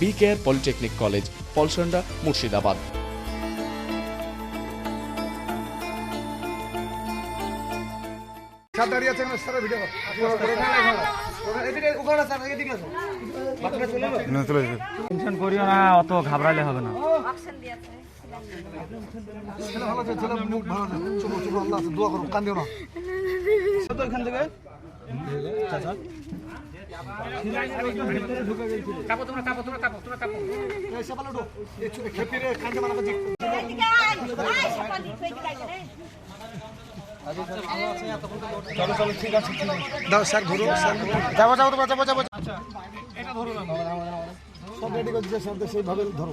Be care polytechnic college Palsonda Murshidabad. দাঁড়িয়ে video tension করিও না অত ঘাবড়ালে হবে না। ছেলে ভালো আছে ছেলে মুখ ভালো আছে চলো চলো আল্লাহ আছে দোয়া করো কান্দিও না তো এখান থেকে দাও স্যার। ঘুরো যাব যাব যাব যাব যাব। এটা ধরো না। সব রেডি করছে স্যার সেইভাবে ধরো।